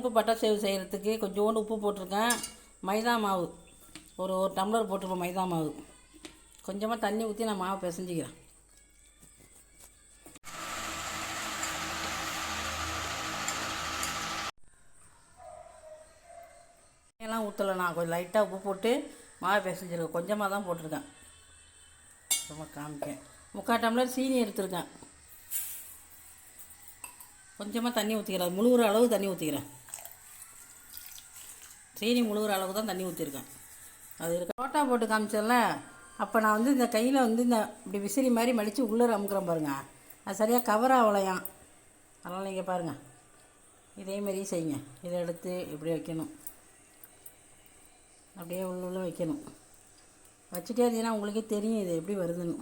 பட்டை சேவை செய்கிறதுக்கு கொஞ்சோண்டு உப்பு போட்டிருக்கேன். மைதா மாவு. ஒரு ஒரு டம்ளர் போட்டிருப்பேன் மைதா மாவு. கொஞ்சமாக தண்ணி ஊற்றி நான் மாவு பிசைஞ்சிக்கிறேன். எல்லாம் ஊற்றலை நான். கொஞ்சம் லைட்டாக உப்பு போட்டு மாவு பிசைஞ்சிருக்கேன். கொஞ்சமாக தான் போட்டிருக்கேன். ரொம்ப காமிக்கேன் முக்கால் டம்ளர் சீனி எடுத்திருக்கேன். கொஞ்சமாக தண்ணி ஊற்றிக்கிறேன் முழுகிற அளவு தண்ணி ஊற்றிக்கிறேன் சீனி முழுகிற அளவுக்கு தான் தண்ணி ஊற்றிருக்கேன் அது இருக்க ரோட்டா போட்டு காமிச்சல அப்போ நான் வந்து இந்த கையில் வந்து இந்த இப்படி விசிறி மாதிரி மடித்து உள்ளே அமுக்கிறேன் பாருங்கள் அது சரியாக கவர் ஆகலையாம். அதனால் நீங்கள் பாருங்கள் இதே செய்யுங்க. இதை எடுத்து இப்படி வைக்கணும். அப்படியே உள்ள வைக்கணும். வச்சுட்டே இருந்தீங்கன்னா உங்களுக்கே தெரியும் இது எப்படி வருதுன்னு.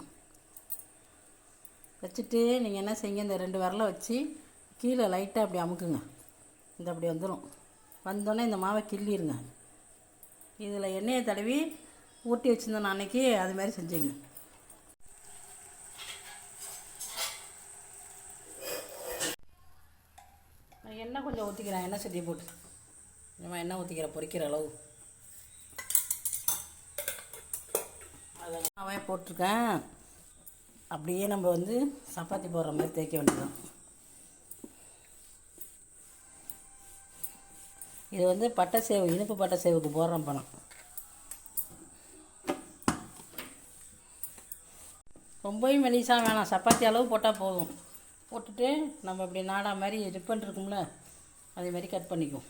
வச்சுட்டு நீங்கள் என்ன செய்யுங்க இந்த ரெண்டு வரலை வச்சு கீழே லைட்டாக அப்படி அமுக்குங்க. இந்த அப்படி வந்துடும் வந்தோடனே இந்த மாவை கிள்ளிடுங்க இதில் எண்ணெயை தடவி ஊட்டி வச்சுருந்தேன் அன்னைக்கு அது மாதிரி செஞ்சுங்க. நான் எண்ணெய் கொஞ்சம் ஊற்றிக்கிறேன் எண்ணெய் சட்டியை போட்டு. கொஞ்சமாக எண்ணெய் ஊற்றிக்கிறேன் பொரிக்கிற அளவு. அதை மாவே போட்டிருக்கேன். அப்படியே நம்ம வந்து சப்பாத்தி போடுற மாதிரி தேய்க்க வேண்டியதான் இது வந்து பட்டை சேவு இனிப்பு பட்டை சேவுக்கு போடுறோம் பணம். ரொம்பவும் மெலிசாக வேணாம். சப்பாத்தி அளவு போட்டால் போதும். போட்டுட்டு நம்ம இப்படி நாடா மாதிரி ரிப்பன் இருக்கும்ல அதே மாதிரி கட் பண்ணிக்குவோம்.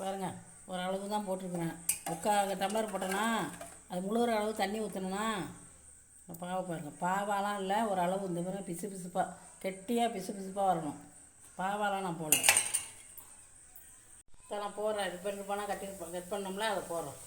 பாருங்க ஒரு அளவு தான் போட்டிருக்கிறேன். முக்கால் டம்ளர் போட்டேன்னா அது முழுகிற அளவு தண்ணி ஊற்றணும்னா பாவை பாருங்கள் பாவாலாம் இல்லை ஒரு அளவு இந்த மாதிரி பிசு பிசுப்பாக கெட்டியாக பிசு பிசுப்பாக வரணும். பாவாலாம் நான் போடல. இதெல்லாம் போடுறேன். ரிப்பன் போனால் கட்டி கட் பண்ணோம்ல அதை போடுறோம்.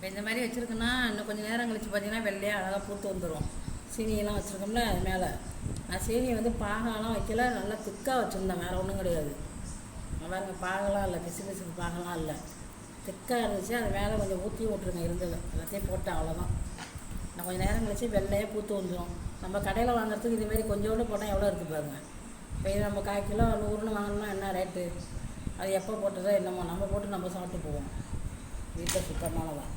இப்போ இந்த மாதிரி வச்சுருக்கேன்னா இன்னும் கொஞ்சம் நேரம் கழிச்சு பார்த்தீங்கன்னா வெள்ளையாக அழகாக பூத்து வந்துடும் சீனியெல்லாம் வச்சுருக்கோம்ல அது மேலே. நான் சீனியை வந்து பாகம்லாம் வைக்கல நல்லா திக்காக வச்சுருந்தேன். வேறு ஒன்றும் கிடையாது. பாருங்க பாகலாம் இல்லை பிசு பிசுக்கு பாகலாம் இல்லை. திக்காக இருந்துச்சு அது மேலே கொஞ்சம் ஊற்றி விட்ருங்க இருந்தது. எல்லாத்தையும் போட்டேன் அவ்வளோதான் நான் கொஞ்சம் நேரம் கழிச்சு வெள்ளையாக பூத்து வந்துடும் நம்ம கடையில் வாங்குறதுக்கு இதுமாரி கொஞ்சோண்டு போட்டால் எவ்வளோ இருக்குது பாருங்க. இப்போ இது நம்ம கால் கிலோ நூறுன்னு வாங்கினோம்னா என்ன ரேட்டு அது எப்போ போட்டதோ என்னமோ. நம்ம போட்டு நம்ம சாப்பிட்டு போவோம். வீட்டில் சுத்தமானதான்